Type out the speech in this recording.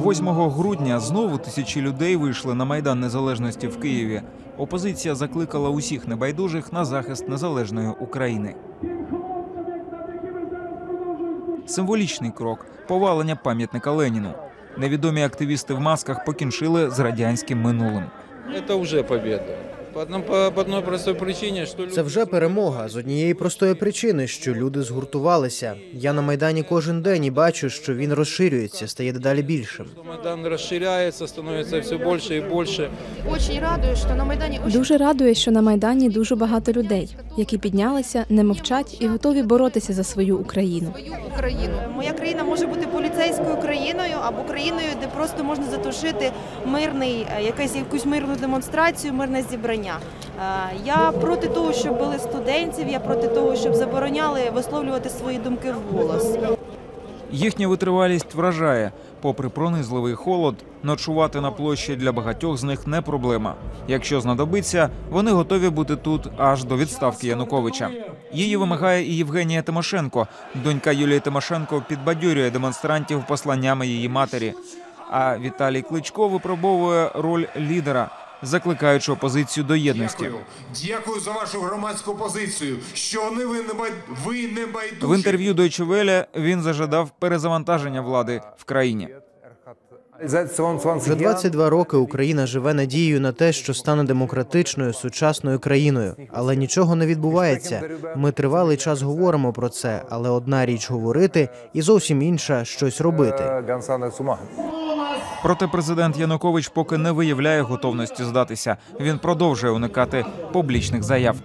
8 грудня знову тисячі людей вийшли на майдан незалежності в Києві. Опозиція закликала усіх небайдужих на захист незалежної України. Символічний крок повалення пам'ятника Леніну. Невідомі активісти в масках покінчили з радянським минулим. Це вже победа. По, по- одной простой причине. Це вже перемога з однієї простої причини, що люди згуртувалися. Я на майдані кожен день і бачу, що він розширюється, стає дедалі більшим. Майдан расширяется, становится все больше и больше. Очень радует, що на Майдані Дуже радує, що на майдані дуже багато людей, які піднялися, не мовчать і готові боротися за свою Україну. свою Україну. Моя країна може бути поліцейською країною або країною, де просто можна затушити мирний, е, якась якусь мирну демонстрацію, мирне зібрання. Е, Я проти того, щоб били студентів, я проти того, щоб забороняли висловлювати свої думки вголос. Їхня витривалість вражає. Попри пронизливий холод, ночувати на площі для багатьох з них не проблема. Якщо знадобиться, вони готові бути тут аж до відставки Януковича. Її вимагає і Євгенія Тимошенко. Донька Юлії Тимошенко підбадьорює демонстрантів посланнями її матері. А Віталій Кличко випробовує роль лідера, закликаючи опозицію до єдності. Дякую. Дякую за вашу громадську позицію. Що не ви не бай... ви не байдужі. В інтерв'ю Deutsche Welle він зажадав перезавантаження влади в країні. Вже 22 роки Україна живе надією на те, що стане демократичною сучасною країною, але нічого не відбувається. Ми тривалий час говоримо про це, але одна річ говорити, і зовсім інша щось робити. Проте президент Янукович поки не виявляє готовності здатися. Він продовжує уникати публічних заяв.